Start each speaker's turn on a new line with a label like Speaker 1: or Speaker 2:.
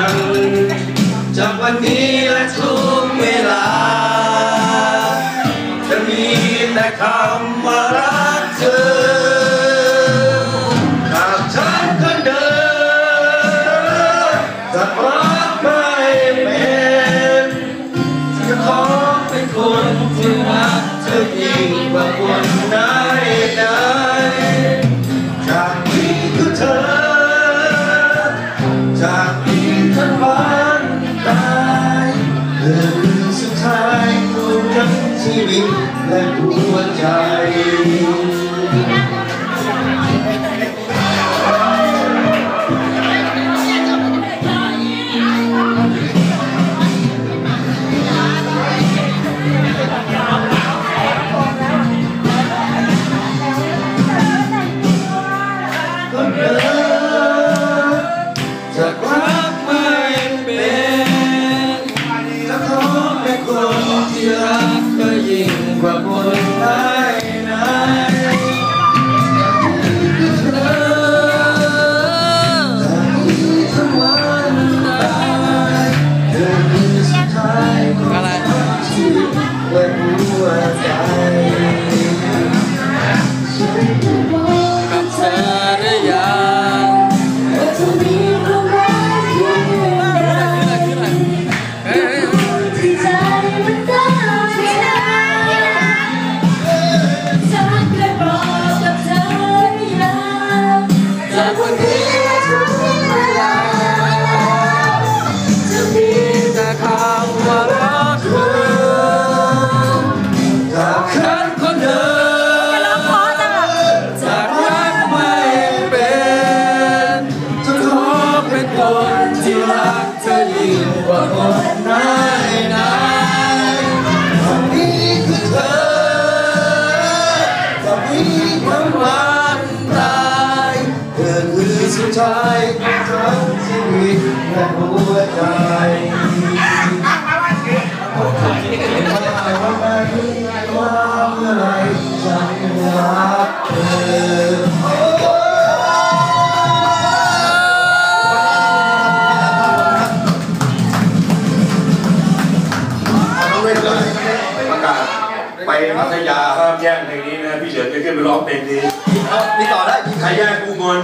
Speaker 1: ัง จากวันนี้และทุกเวลา จะมีแต่คำว่ารักเธอกั
Speaker 2: บ
Speaker 3: ฉันคนเดิ
Speaker 1: ม
Speaker 2: จะรักไม่เป็นจะขอเป็นคนที่รักเธอยิ่งกว่าคน
Speaker 1: कुटुम्बचारे voice. It's a trên trời xin vì nguyện của trời Thank you. ไป
Speaker 4: พัทยาห้ามแย่งเพลงนี้นะพี่เหลือจะขึ้นไปร้องเพลงนี้
Speaker 1: นี่ต่อได้
Speaker 4: ใครแย่งกูงอน